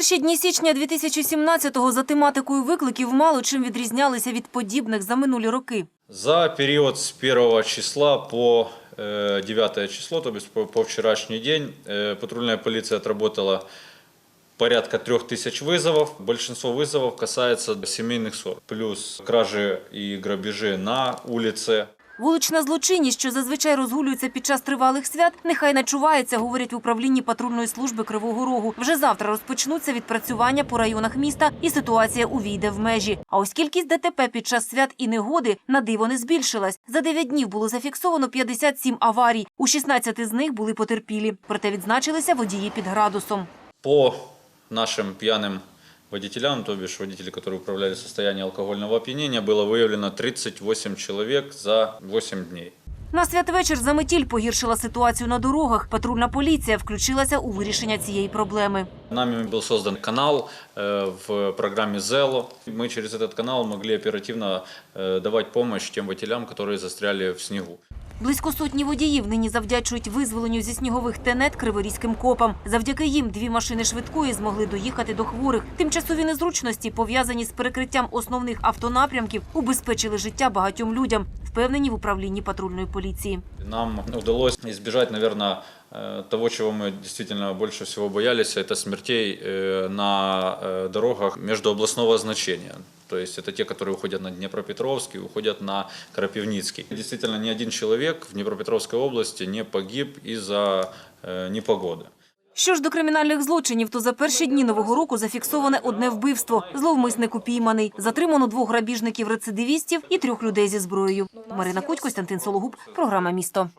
Перші дні січня 2017-го за тематикою викликів мало чим відрізнялися від подібних за минулі роки. За период с 1 числа по э, 9 число, то есть по, по вчерашний день, э, патрульная полиция отработала порядка 3000 вызовов. Большинство вызовов касается семейных ссор. Плюс кражи и грабежи на улице. Вулична злочинність, що зазвичай розгулюється під час тривалих свят, нехай не чувається, говорять в управлінні патрульної служби Кривого Рогу. Вже завтра розпочнуться відпрацювання по районах міста, і ситуація увійде в межі. А ось кількість ДТП під час свят і негоди на диво не збільшилась. За 9 днів було зафіксовано 57 аварій. У 16 з них були потерпілі. Проте відзначилися водії під градусом. По нашим пьяным водителям, то бишь водители, которые управляли в состоянии алкогольного опьянения, было выявлено 38 человек за 8 дней. На святвечір заметіль погіршила ситуацію на дорогах. Патрульна поліція включилася у вирішення цієї проблеми. Нами был создан канал э, в программе Zelo. Мы через этот канал могли оперативно э, давать помощь тем водителям, которые застряли в снегу. Близько сотні водіїв нині завдячують визволенню зі снігових тенет криворізьким копам. Завдяки їм дві машини швидкої змогли доїхати до хворих. Тимчасові незручності, пов'язані з перекриттям основних автонапрямків, убезпечили життя багатьом людям, впевнені в управлінні патрульної поліції. Нам удалось избежать, наверное, э, того, чего мы действительно больше всего боялись, это смертей э, на э, дорогах междуобластного значения. То есть это те, которые уходят на Днепропетровский, уходят на Крапивницкий. Действительно, ни один человек в Днепропетровской области не погиб из-за э, непогоды. Що ж до кримінальних злочинів, то за перші дні нового року зафіксоване одне вбивство. Зловмисник упійманий. Затримано двох грабіжників-рецидивістів і трьох людей зі зброєю. Марина Куть, Костянтин Сологуб, програма «Місто».